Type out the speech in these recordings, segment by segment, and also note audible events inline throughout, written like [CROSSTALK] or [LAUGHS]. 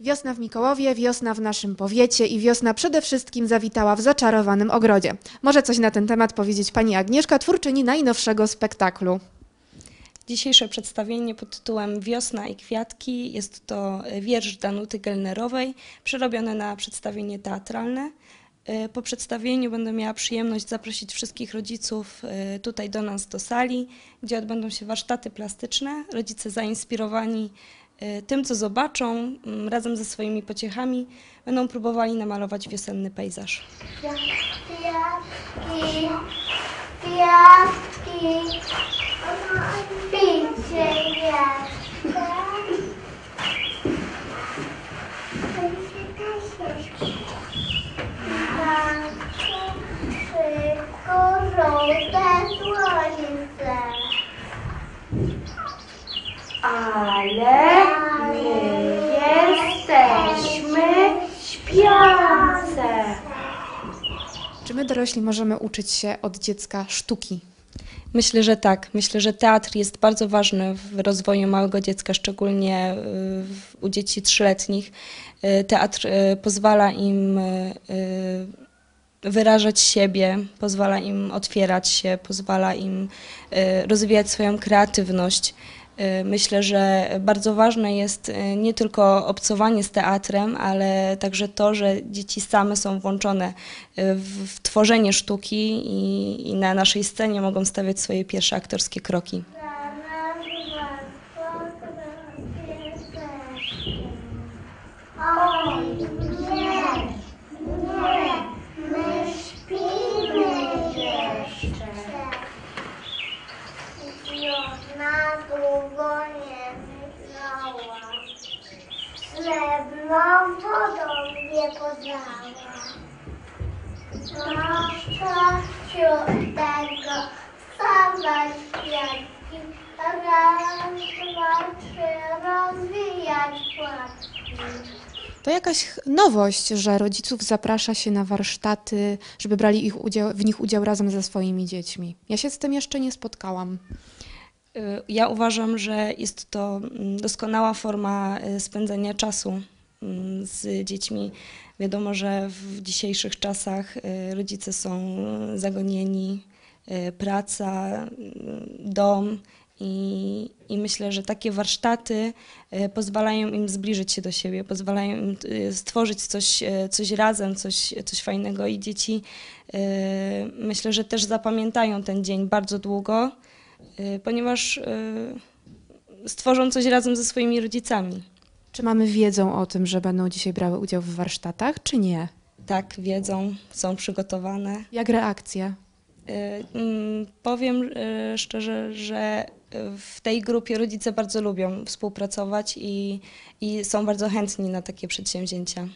Wiosna w Mikołowie, wiosna w naszym powiecie i wiosna przede wszystkim zawitała w zaczarowanym ogrodzie. Może coś na ten temat powiedzieć pani Agnieszka, twórczyni najnowszego spektaklu. Dzisiejsze przedstawienie pod tytułem Wiosna i kwiatki jest to wiersz Danuty Gelnerowej, przerobiony na przedstawienie teatralne. E, Po przedstawieniu będę miała przyjemność zaprosić wszystkich rodziców e, tutaj do nas do sali, gdzie odbędą się warsztaty plastyczne. Rodzice zainspirowani tym, co zobaczą, m, razem ze swoimi pociechami, będą próbowali namalować wiosenny pejzaż. Żółte słońce. Ale dorośli możemy uczyć się od dziecka sztuki? Myślę, że tak. Myślę, że teatr jest bardzo ważny w rozwoju małego dziecka, szczególnie y, u dzieci trzyletnich. Y, Teatr y, pozwala im wyrażać siebie, pozwala im otwierać się, pozwala im rozwijać swoją kreatywność. Y, Myślę, że bardzo ważne jest y, nie tylko obcowanie z teatrem, ale także to, że dzieci same są włączone y, w, w tworzenie sztuki i, i na naszej scenie mogą stawiać swoje pierwsze aktorskie kroki. Dla nas was jesteśmy. Oj, nie, nie, my śpimy jeszcze. Wiosna długo nie wygnała, srebrną wodą nie podała. Zwłaszcza wśród tego same kwiatki, raz, dwa, trzy, rozwijać płatki. To jakaś nowość, że rodziców zaprasza się na warsztaty, żeby brali ich udział, w nich udział razem ze swoimi dziećmi. Ja się z tym jeszcze nie spotkałam. Y, Ja uważam, że jest to mm, doskonała forma y, spędzania czasu z dziećmi. Wiadomo, że w dzisiejszych czasach y, rodzice są zagonieni, y, praca, y, dom i, i myślę, że takie warsztaty pozwalają im zbliżyć się do siebie, pozwalają im stworzyć coś, coś razem, coś, coś fajnego i dzieci myślę, że też zapamiętają ten dzień bardzo długo ponieważ stworzą coś razem ze swoimi rodzicami. Czy mamy wiedzę o tym, że będą dzisiaj brały udział w warsztatach, czy nie? Tak, wiedzą, są przygotowane. Jak reakcja? Y, mm, Powiem y, szczerze, że w tej grupie rodzice bardzo lubią współpracować i, i są bardzo chętni na takie przedsięwzięcia.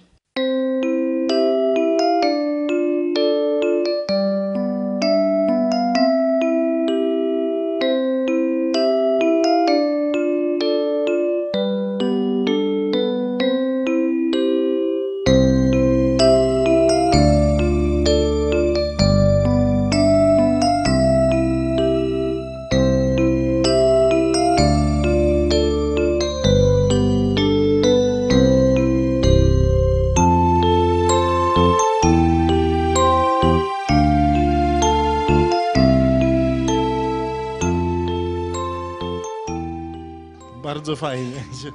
Bardzo fajnie się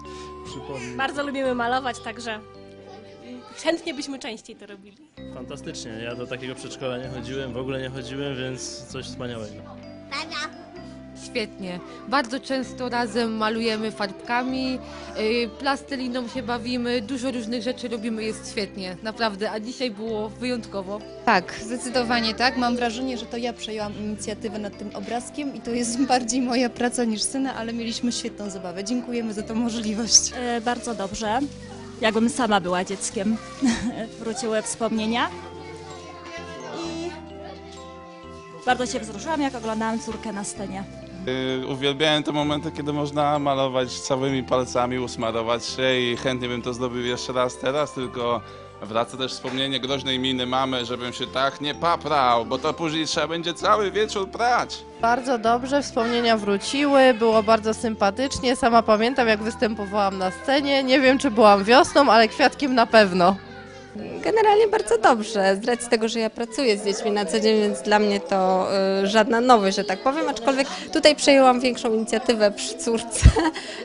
przypomnieć. Bardzo lubimy malować, także chętnie byśmy częściej to robili. Fantastycznie. Ja do takiego przedszkola nie chodziłem, w ogóle nie chodziłem, więc coś wspaniałego. Świetnie. Bardzo często razem malujemy farbkami, yy, plasteliną się bawimy, dużo różnych rzeczy robimy, jest świetnie, naprawdę. A dzisiaj było wyjątkowo. Tak, zdecydowanie tak. Mam wrażenie, że to ja przejęłam inicjatywę nad tym obrazkiem i to jest [LAUGHS] bardziej moja praca niż syna, ale mieliśmy świetną zabawę. Dziękujemy za tę możliwość. E, Bardzo dobrze. Jakbym sama była dzieckiem. [LAUGHS] Wróciły wspomnienia. I bardzo się wzruszyłam, jak oglądałam córkę na scenie. Y, Uwielbiałem te momenty, kiedy można malować całymi palcami, usmarować się i chętnie bym to zrobił jeszcze raz teraz, tylko wraca też wspomnienie groźnej miny mamy, żebym się tak nie paprał, bo to później trzeba będzie cały wieczór prać. Bardzo dobrze, wspomnienia wróciły, było bardzo sympatycznie. Sama pamiętam, jak występowałam na scenie. Nie wiem, czy byłam wiosną, ale kwiatkiem na pewno. Generalnie bardzo dobrze, z racji tego, że ja pracuję z dziećmi na co dzień, więc dla mnie to y, żadna nowość, że tak powiem, aczkolwiek tutaj przejęłam większą inicjatywę przy córce,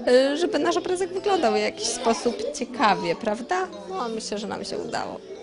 y, żeby nasz obrazek wyglądał w jakiś sposób ciekawie, prawda? No myślę, że nam się udało.